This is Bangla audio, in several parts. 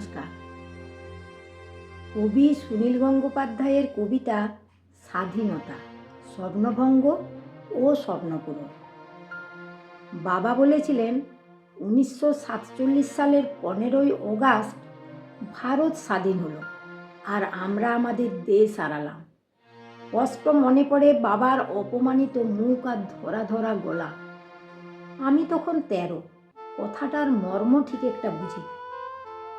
নমস্কার। কবি সুনীল গঙ্গোপাধ্যায়ের কবিতা স্বাধীনতা স্বপ্নভঙ্গ ও স্বপ্নপূরণ। বাবা বলেছিলেন, উনিশশো সাতচল্লিশ সালের পনেরোই অগাস্ট ভারত স্বাধীন হলো আর আমরা আমাদের দেশ হারালাম। স্পষ্ট মনে পড়ে বাবার অপমানিত মুখ আর ধরা ধরা গলা। আমি তখন তেরো, কথাটার মর্ম ঠিক একটা বুঝি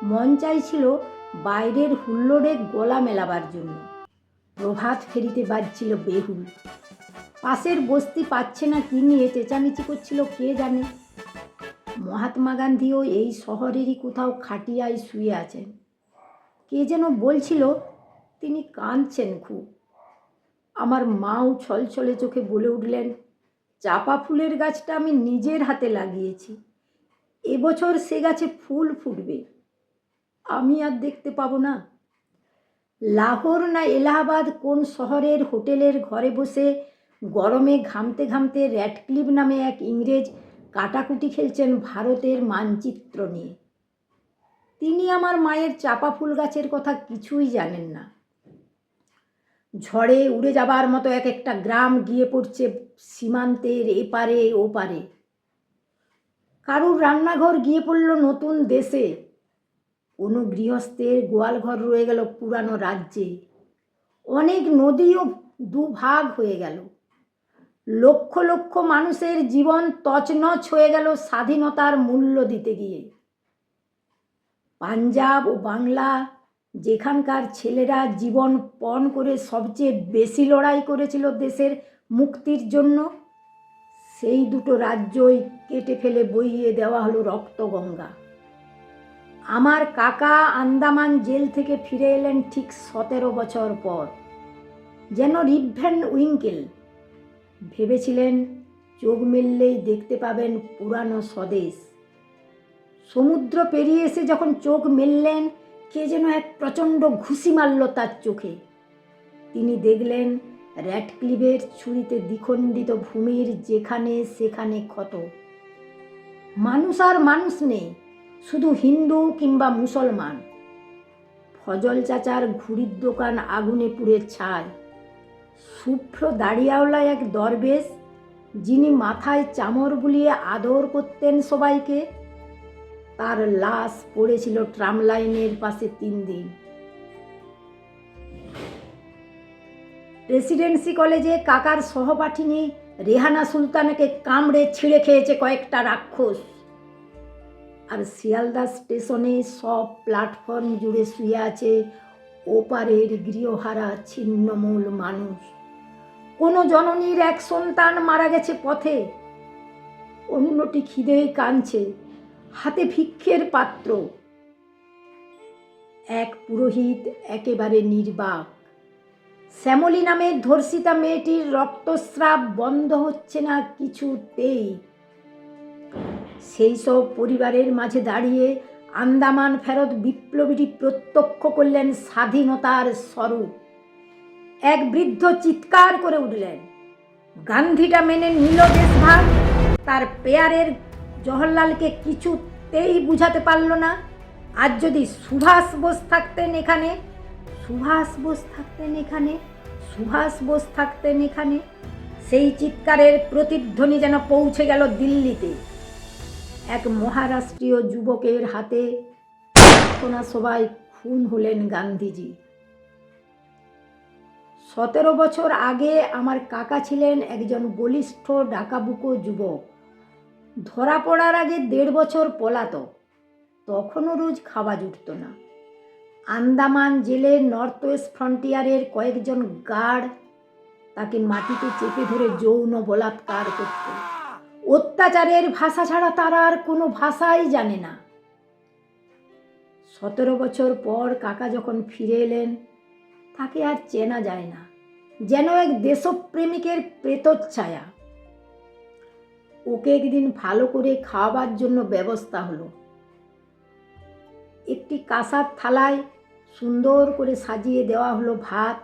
মন চাইছিল বাইরের হুল্লোড়ে গলা মেলাবার জন্য। প্রভাত ফেরিতে বাজছিল বেহুল। পাশের বস্তি পাচ্ছে না কি নিয়ে চেঁচামেচি করছিল কে জানে? মহাত্মা গান্ধীও এই শহরেরই কোথাও খাটিয়ায় শুয়ে আছেন। কে যেন বলছিল, তিনি কাঁদছেন খুব। আমার মাও ছলছলে চোখে বলে উঠলেন, চাপা ফুলের গাছটা আমি নিজের হাতে লাগিয়েছি। এবছর সে গাছে ফুল ফুটবে। আমি আর দেখতে পাবো না। লাহোর না এলাহাবাদ কোন শহরের হোটেলের ঘরে বসে গরমে ঘামতে ঘামতে র্যাডক্লিপ নামে এক ইংরেজ কাটাকুটি খেলছেন ভারতের মানচিত্র নিয়ে। তিনি আমার মায়ের চাপা ফুল গাছের কথা কিছুই জানেন না। ঝড়ে উড়ে যাবার মতো এক একটা গ্রাম গিয়ে পড়ছে সীমান্তের এপারে ওপারে। কারুর রান্নাঘর গিয়ে পড়ল নতুন দেশে। কোনো গৃহস্থের গোয়ালঘর রয়ে গেল পুরানো রাজ্যে। অনেক নদীও দুভাগ হয়ে গেল। লক্ষ লক্ষ মানুষের জীবন তছনছ হয়ে গেল স্বাধীনতার মূল্য দিতে গিয়ে। পাঞ্জাব ও বাংলা যেখানকার ছেলেরা জীবন পণ করে সবচেয়ে বেশি লড়াই করেছিল দেশের মুক্তির জন্য, সেই দুটো রাজ্যই কেটে ফেলে বইয়ে দেওয়া হলো রক্তগঙ্গা আমার কাকা আন্দামান জেল থেকে ফিরে এলেন ঠিক সতেরো বছর পর। যেন রিভেন উইঙ্কেল। ভেবেছিলেন চোখ মেললেই দেখতে পাবেন পুরানো স্বদেশ। সমুদ্র পেরিয়ে এসে যখন চোখ মেললেন, কে যেন এক প্রচণ্ড ঘুষি মারল তার চোখে। তিনি দেখলেন র্যাটক্লিভের ছুরিতে দ্বিখণ্ডিত ভূমির যেখানে সেখানে ক্ষত। মানুষ আর মানুষ নেই। শুধু হিন্দু কিংবা মুসলমান। ফজল চাচার ঘুড়ির দোকান আগুনে পুড়ে ছাই। শুভ্র দাড়িয়াওয়ালা এক দরবেশ, যিনি মাথায় চামর বুলিয়ে আদর করতেন সবাইকে, তার লাশ পড়েছিল ট্রাম লাইনের পাশে তিন দিন। প্রেসিডেন্সি কলেজে কাকার সহপাঠিনী রেহানা সুলতানাকে কামড়ে ছিঁড়ে খেয়েছে কয়েকটা রাক্ষস। শিয়ালদা স্টেশনে সব প্ল্যাটফর্ম জুড়ে শুয়ে আছে ওপারের গৃহহারা ছিন্নমূল মানুষ। কোনো জননীর এক সন্তান মারা গেছে পথে। অন্যটি খিদেই কাঁদছে, হাতে ভিক্ষের পাত্র। এক পুরোহিত একেবারে নির্বাক। শ্যামলী নামের ধর্ষিতা মেয়েটির রক্তস্রাব বন্ধ হচ্ছে না কিছুতেই। সেই সব পরিবারের মাঝে দাঁড়িয়ে আন্দামান ফেরত বিপ্লবীটি প্রত্যক্ষ করলেন স্বাধীনতার স্বরূপ। এক বৃদ্ধ চিৎকার করে উঠলেন। গান্ধীটা মেনে নিল দেশভাগ। তার পেয়ারের জওহরলালকে কিছুতেই বুঝাতে পারল না। আর যদি সুভাষ বোস থাকতেন এখানে, সুভাষ বোস থাকতেন এখানে, সুভাষ বোস থাকতেন এখানে, সেই চিৎকারের প্রতিধ্বনি যেন পৌঁছে গেল দিল্লিতে। এক মহারাষ্ট্রীয় যুবকের হাতে প্রার্থনা সবাই খুন হলেন গান্ধীজি। সতেরো বছর আগে আমার কাকা ছিলেন একজন বলিষ্ঠ ডাকাবুকো যুবক। ধরা পড়ার আগে দেড় বছর পলাতক। তখনও রোজ খাওয়া জুটত না। আন্দামান জেলের নর্থ ওয়েস্ট ফ্রন্টিয়ারের কয়েকজন গার্ড তাকে মাটিতে চেপে ধরে যৌন বলাৎকার করত। অত্যাচারের ভাষা ছাড়া তারা আর কোনো ভাষাই জানে না। সতেরো বছর পর কাকা যখন ফিরে এলেন, তাকে আর চেনা যায় না, যেন এক দেশপ্রেমিকের প্রেতচ্ছায়া ওকে একদিন ভালো করে খাওয়াবার জন্য ব্যবস্থা হলো। একটি কাঁসার থালায় সুন্দর করে সাজিয়ে দেওয়া হলো ভাত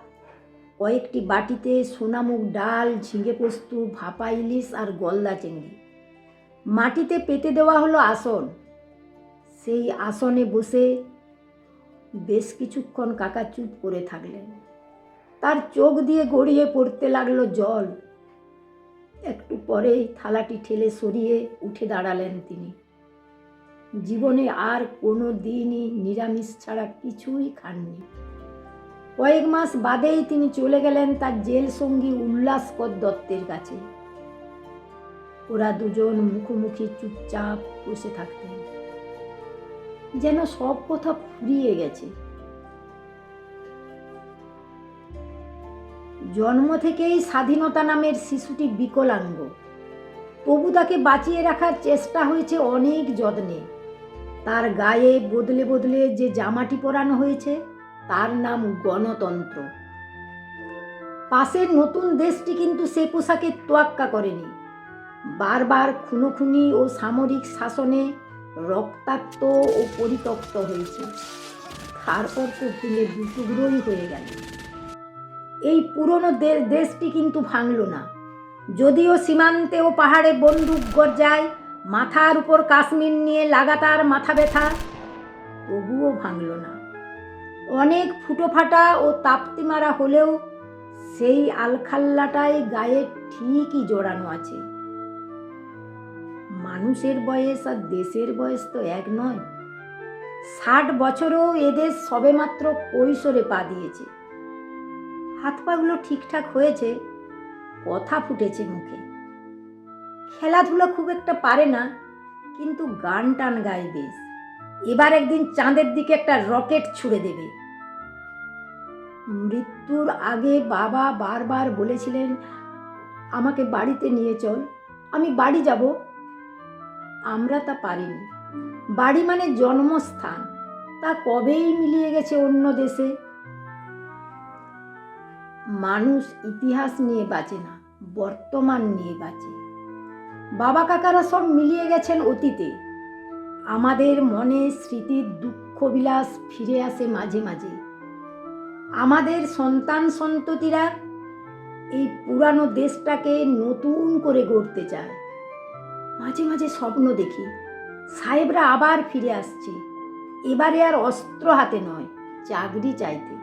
কয়েকটি বাটিতে সোনামুখ ডাল, ঝিঙে পোস্ত, ভাপা ইলিশ আর গলদা চিংড়ি। মাটিতে পেতে দেওয়া হলো আসন। সেই আসনে বসে বেশ কিছুক্ষণ কাকা চুপ করে থাকলেন। তার চোখ দিয়ে গড়িয়ে পড়তে লাগল জল। একটু পরেই থালাটি ঠেলে সরিয়ে উঠে দাঁড়ালেন তিনি। জীবনে আর কোনো দিনই নিরামিষ ছাড়া কিছুই খাননি। কয়েক মাস বাদেই তিনি চলে গেলেন তার জেল সঙ্গী উল্লাসকর দত্তের কাছে। ওরা দুজন মুখোমুখি চুপচাপ বসে থাকতেন। যেন সব কথা ফুরিয়ে গেছে। জন্ম থেকেই স্বাধীনতা নামের শিশুটি বিকলাঙ্গ। তবু তাকে বাঁচিয়ে রাখার চেষ্টা হয়েছে অনেক যত্নে। তার গায়ে বদলে বদলে যে জামাটি পরানো হয়েছে তার নাম গণতন্ত্র। পাশের নতুন দেশটি কিন্তু সে পোশাকে তোয়াক্কা করেনি। বারবার খুনোখুনি ও সামরিক শাসনে রক্তাক্ত ও পরিত্যক্ত হয়েছে। তারপর তো ভেঙে দুটুকরোই হয়ে গেল। এই পুরনো দেশটি কিন্তু ভাঙল না। যদিও সীমান্তে ও পাহাড়ে বন্দুক গর্জায়, মাথার উপর কাশ্মীর নিয়ে লাগাতার মাথা ব্যথা তবুও ভাঙল না। অনেক ফুটোফাটা ও তাপ্তি মারা হলেও সেই আলখাল্লাটাই গায়ে ঠিকই জড়ানো আছে। মানুষের বয়স আর দেশের বয়স তো এক নয়। ষাট বছরও এদেশ সবেমাত্র কৈশোরে পা দিয়েছে। হাত পাগুলো ঠিকঠাক হয়েছে, কথা ফুটেছে মুখে। খেলাধুলা খুব একটা পারে না, কিন্তু গান টান গায় বেশ। এবার একদিন চাঁদের দিকে একটা রকেট ছুড়ে দেবে। মৃত্যুর আগে বাবা বারবার বলেছিলেন, আমাকে বাড়িতে নিয়ে চল, আমি বাড়ি যাব। আমরা তা পারিনি। বাড়ি মানে জন্মস্থান, তা কবেই মিলিয়ে গেছে অন্য দেশে? মানুষ ইতিহাস নিয়ে বাঁচে না, বর্তমান নিয়ে বাঁচে। বাবা কাকারা সব মিলিয়ে গেছেন অতীতে। আমাদের মনে স্মৃতির দুঃখ বিলাস ফিরে আসে মাঝে মাঝে। আমাদের সন্তান সন্ততিরা এই পুরানো দেশটাকে নতুন করে গড়তে চায়। মাঝে মাঝে স্বপ্ন দেখি, সাহেবরা আবার ফিরে আসছে। এবারে আর অস্ত্র হাতে নয়, চাকরি চাইতে।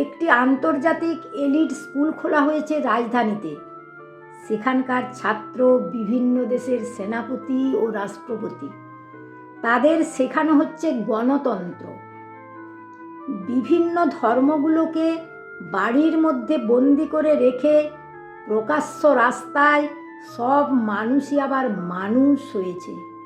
একটি আন্তর্জাতিক এলিট স্কুল খোলা হয়েছে রাজধানীতে। সেখানকার ছাত্র বিভিন্ন দেশের সেনাপতি ও রাষ্ট্রপতি। তাদের শেখানো হচ্ছে গণতন্ত্র। বিভিন্ন ধর্মগুলোকে বাড়ির মধ্যে বন্দি করে রেখে প্রকাশ্য রাস্তায় সব মানুষই আবার মানুষ হয়েছে।